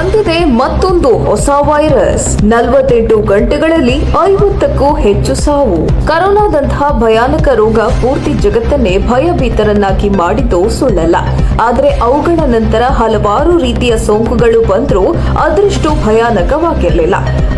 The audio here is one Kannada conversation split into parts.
ಬಂದಿದೆ ಮತ್ತೊಂದು ಹೊಸ ವೈರಸ್. ನಲವತ್ತೆಂಟು ಗಂಟೆಗಳಲ್ಲಿ ಐವತ್ತಕ್ಕೂ ಹೆಚ್ಚು ಸಾವು. ಕರೋನಾದಂತಹ ಭಯಾನಕ ರೋಗ ಪೂರ್ತಿ ಜಗತ್ತನ್ನೇ ಭಯಭೀತರನ್ನಾಗಿ ಮಾಡಿದ್ದು ಸುಳ್ಳಲ್ಲ. ಆದರೆ ಅವುಗಳ ನಂತರ ಹಲವಾರು ರೀತಿಯ ಸೋಂಕುಗಳು ಬಂದರೂ ಅದರಷ್ಟು ಭಯಾನಕವಾಗಿರಲಿಲ್ಲ.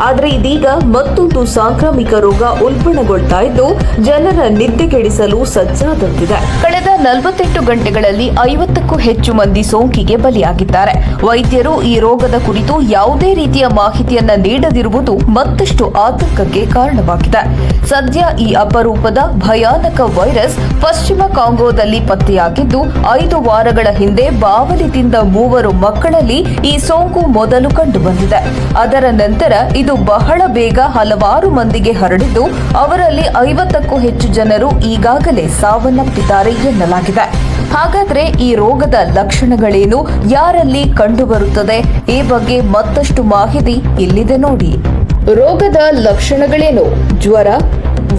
ಆದರೆ ಇದೀಗ ಮತ್ತೊಂದು ಸಾಂಕ್ರಾಮಿಕ ರೋಗ ಉಲ್ಬಣಗೊಳ್ತಾ ಇದ್ದು ಜನರ ನಿದ್ದೆಗೆಡಿಸಲು ಸಜ್ಜಾದಂತಿದೆ. ಕಳೆದ ನಲವತ್ತೆಂಟು ಗಂಟೆಗಳಲ್ಲಿ ಐವತ್ತಕ್ಕೂ ಹೆಚ್ಚು ಮಂದಿ ಸೋಂಕಿಗೆ ಬಲಿಯಾಗಿದ್ದಾರೆ. ವೈದ್ಯರು ಈ ರೋಗದ ಕುರಿತು ಯಾವುದೇ ರೀತಿಯ ಮಾಹಿತಿಯನ್ನ ನೀಡದಿರುವುದು ಮತ್ತಷ್ಟು ಆತಂಕಕ್ಕೆ ಕಾರಣವಾಗಿದೆ. ಸದ್ಯ ಈ ಅಪರೂಪದ ಭಯಾನಕ ವೈರಸ್ ಪಶ್ಚಿಮ ಕಾಂಗೋದಲ್ಲಿ ಪತ್ತೆಯಾಗಿದ್ದು, ಐದು ವಾರಗಳ ಹಿಂದೆ ಬಾವಲಿ ತಿಂದ ಮೂವರು ಮಕ್ಕಳಲ್ಲಿ ಈ ಸೋಂಕು ಮೊದಲು ಕಂಡುಬಂದಿದೆ. ಅದರ ನಂತರ ಇದು ಬಹಳ ಬೇಗ ಹಲವಾರು ಮಂದಿಗೆ ಹರಡಿದ್ದು, ಅವರಲ್ಲಿ ಐವತ್ತಕ್ಕೂ ಹೆಚ್ಚು ಜನರು ಈಗಾಗಲೇ ಸಾವನ್ನಪ್ಪಿದ್ದಾರೆ ಎನ್ನಲಾಗಿದೆ. ಹಾಗಾದ್ರೆ ಈ ರೋಗದ ಲಕ್ಷಣಗಳೇನು? ಯಾರಲ್ಲಿ ಕಂಡುಬರುತ್ತದೆ? ಈ ಬಗ್ಗೆ ಮತ್ತಷ್ಟು ಮಾಹಿತಿ ಇಲ್ಲಿದೆ ನೋಡಿ. ರೋಗದ ಲಕ್ಷಣಗಳೇನು? ಜ್ವರ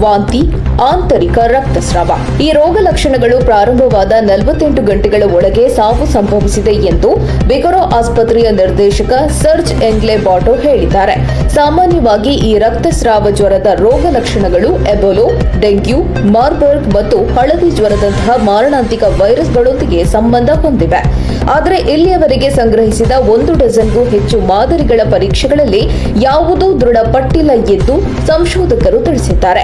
ವಾಂತಿ, ಆಂತರಿಕ ರಕ್ತಸ್ರಾವ. ಈ ರೋಗ ಲಕ್ಷಣಗಳು ಪ್ರಾರಂಭವಾದ ನಲವತ್ತೆಂಟು ಗಂಟೆಗಳ ಒಳಗೆ ಸಾವು ಸಂಭವಿಸಿದೆ ಎಂದು ಬಿಗರೋ ಆಸ್ಪತ್ರೆಯ ನಿರ್ದೇಶಕ ಸರ್ಜ್ ಎಂಗ್ಲೆ ಬಾಟೋ ಹೇಳಿದ್ದಾರೆ. ಸಾಮಾನ್ಯವಾಗಿ ಈ ರಕ್ತಸ್ರಾವ ಜ್ವರದ ರೋಗ ಲಕ್ಷಣಗಳು ಎಬೋಲೋ, ಡೆಂಗ್ಯೂ, ಮಾರ್ಬರ್ಗ್ ಮತ್ತು ಹಳದಿ ಜ್ವರದಂತಹ ಮಾರಣಾಂತಿಕ ವೈರಸ್ಗಳೊಂದಿಗೆ ಸಂಬಂಧ ಹೊಂದಿವೆ. ಆದರೆ ಇಲ್ಲಿಯವರೆಗೆ ಸಂಗ್ರಹಿಸಿದ ಒಂದು ಡಜನ್ಗೂ ಹೆಚ್ಚು ಮಾದರಿಗಳ ಪರೀಕ್ಷೆಗಳಲ್ಲಿ ಯಾವುದೂ ದೃಢಪಟ್ಟಿಲ್ಲ ಎಂದು ಸಂಶೋಧಕರು ತಿಳಿಸಿದ್ದಾರೆ.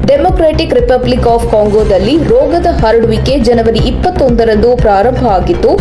ಡೆಮೊಕ್ರಾಟಿಕ್ ರಿಪಬ್ಲಿಕ್ ಆಫ್ ಕಾಂಗೋದಲ್ಲಿ ರೋಗದ ಹರಡುವಿಕೆ ಜನವರಿ ಇಪ್ಪತ್ತೊಂದರಂದು ಪ್ರಾರಂಭ ಆಗಿತ್ತು.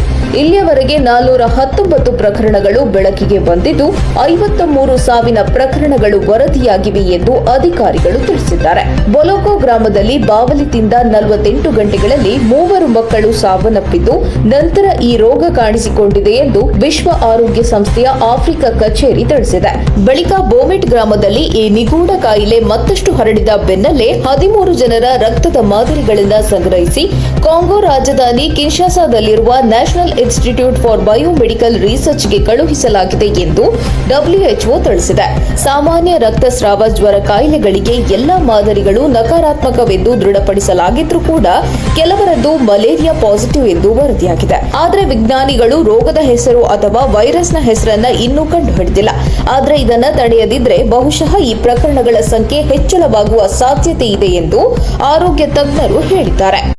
ಇಲ್ಲಿಯವರೆಗೆ ನಾಲ್ನೂರ ಹತ್ತೊಂಬತ್ತು ಪ್ರಕರಣಗಳು ಬೆಳಕಿಗೆ ಬಂದಿದ್ದು, ಐವತ್ತ ಮೂರು ಸಾವಿನ ಪ್ರಕರಣಗಳು ವರದಿಯಾಗಿವೆ ಎಂದು ಅಧಿಕಾರಿಗಳು ತಿಳಿಸಿದ್ದಾರೆ. ಬೊಲೋಕೋ ಗ್ರಾಮದಲ್ಲಿ ಬಾವಲಿ ತಿಂದ ನಲವತ್ತೆಂಟು ಗಂಟೆಗಳಲ್ಲಿ ಮೂವರು ಮಕ್ಕಳು ಸಾವನ್ನಪ್ಪಿದ್ದು, ನಂತರ ಈ ರೋಗ ಕಾಣಿಸಿಕೊಂಡಿದೆ ಎಂದು ವಿಶ್ವ ಆರೋಗ್ಯ ಸಂಸ್ಥೆಯ ಆಫ್ರಿಕಾ ಕಚೇರಿ ತಿಳಿಸಿದೆ. ಬಳಿಕ ಬೋಮೆಟ್ ಗ್ರಾಮದಲ್ಲಿ ಈ ನಿಗೂಢ ಕಾಯಿಲೆ ಮತ್ತಷ್ಟು ಹರಡಿದ ಬೆನ್ನಲ್ಲೇ ಹದಿಮೂರು ಜನರ ರಕ್ತದ ಮಾದರಿಗಳಿಂದ ಸಂಗ್ರಹಿಸಿ ಕಾಂಗೋ ರಾಜಧಾನಿ ಕಿನ್ಶಾಸಾದಲ್ಲಿರುವ ನ್ಯಾಷನಲ್ ಇನ್ಸ್ಟಿಟ್ಯೂಟ್ ಫಾರ್ ಬಯೋಮೆಡಿಕಲ್ ರಿಸರ್ಚ್ಗೆ ಕಳುಹಿಸಲಾಗಿದೆ ಎಂದು ಡಬ್ಲ್ಯೂಎಚ್ಒ ತಿಳಿಸಿದೆ. ಸಾಮಾನ್ಯ ರಕ್ತಸ್ರಾವ ಜ್ವರ ಕಾಯಿಲೆಗಳಿಗೆ ಎಲ್ಲಾ ಮಾದರಿಗಳು ನಕಾರಾತ್ಮಕವೆಂದು ದೃಢಪಡಿಸಲಾಗಿದ್ರೂ ಕೂಡ ಕೆಲವರದ್ದು ಮಲೇರಿಯಾ ಪಾಸಿಟಿವ್ ಎಂದು ವರದಿಯಾಗಿದೆ. ಆದರೆ ವಿಜ್ಞಾನಿಗಳು ರೋಗದ ಹೆಸರು ಅಥವಾ ವೈರಸ್ನ ಹೆಸರನ್ನ ಇನ್ನೂ ಕಂಡುಹಿಡಿದಿಲ್ಲ. ಆದರೆ ಇದನ್ನು ತಡೆಯದಿದ್ರೆ ಬಹುಶಃ ಈ ಪ್ರಕರಣಗಳ ಸಂಖ್ಯೆ ಹೆಚ್ಚಳವಾಗುವ ಸಾಧ್ಯತೆ ಇದೆ ಎಂದು ಆರೋಗ್ಯ ತಜ್ಞರು ಹೇಳಿದ್ದಾರೆ.